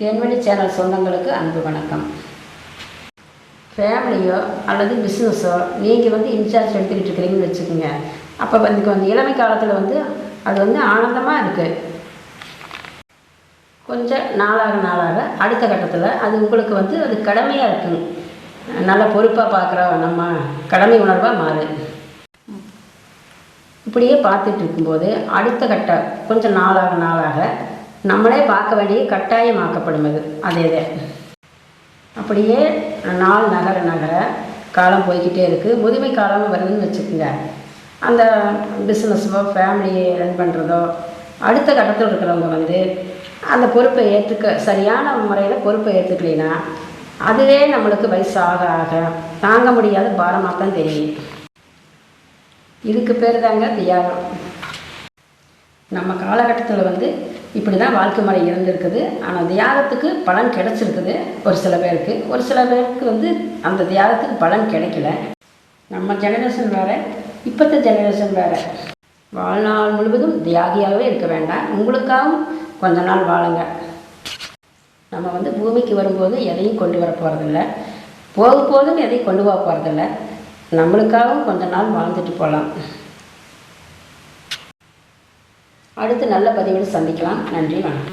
தேன்வழி channel சொந்தங்களுக்கு அன்பு வணக்கம். ஃபேமிலியோ அல்லது பிஸ்னஸோ நீங்கள் வந்து இன்சார்ஜ் எடுத்துக்கிட்டு இருக்கிறீங்கன்னு வச்சுக்கோங்க. அப்போ வந்து கொஞ்சம் இளமை காலத்தில் வந்து அது வந்து ஆனந்தமாக இருக்குது கொஞ்சம் நாளாக நாளாக அடுத்த கட்டத்தில் அது உங்களுக்கு வந்து அது கடமையாக இருக்கும் நல்ல பொறுப்பாக பார்க்குறோம் நம்ம கடமை உணர்வாக மாறு. இப்படியே பார்த்துட்டு இருக்கும்போது அடுத்த கட்ட கொஞ்சம் நாளாக நாளாக நம்மளே பார்க்க வேண்டிய கட்டாயமாக்கப்படும் அது அதே இதே. அப்படியே நாள் நகர நகர காலம் போய்கிட்டே இருக்குது முதுமை காலம் வருதுன்னு வச்சுக்கோங்க. அந்த பிஸ்னஸோ ஃபேமிலியை ரன் பண்ணுறதோ அடுத்த கட்டத்தில் இருக்கிறவங்க வந்து அந்த பொறுப்பை ஏற்றுக்க சரியான முறையில் பொறுப்பை ஏற்றுக்கலைன்னா அதுவே நம்மளுக்கு வயசு ஆக ஆக தாங்க முடியாத பாரமாக தான் தெரியும். இதுக்கு பேர் தாங்க தியாகம். நம்ம காலகட்டத்தில் வந்து இப்படி தான் வாழ்க்கை முறை இருந்திருக்குது. ஆனால் தியாகத்துக்கு பலன் கிடைச்சிருக்குது. ஒரு சில பேருக்கு. ஒரு சில பேருக்கு வந்து அந்த தியாகத்துக்கு பலன் கிடைக்கல. நம்ம ஜெனரேஷன் வேறு இப்போத்த ஜெனரேஷன் வேறு. வாழ்நாள் முழுவதும் தியாகியாகவே இருக்க வேண்டாம். உங்களுக்காகவும் கொஞ்ச நாள் வாழுங்க. நம்ம வந்து பூமிக்கு வரும்போது எதையும் கொண்டு வர போகிறதில்ல போக போதும் எதையும் கொண்டு போக போகிறதில்ல நம்மளுக்காகவும் கொஞ்ச நாள் வாழ்ந்துட்டு போகலாம். அடுத்து நல்ல பதிவில் சந்திக்கலாம். நன்றி வணக்கம்.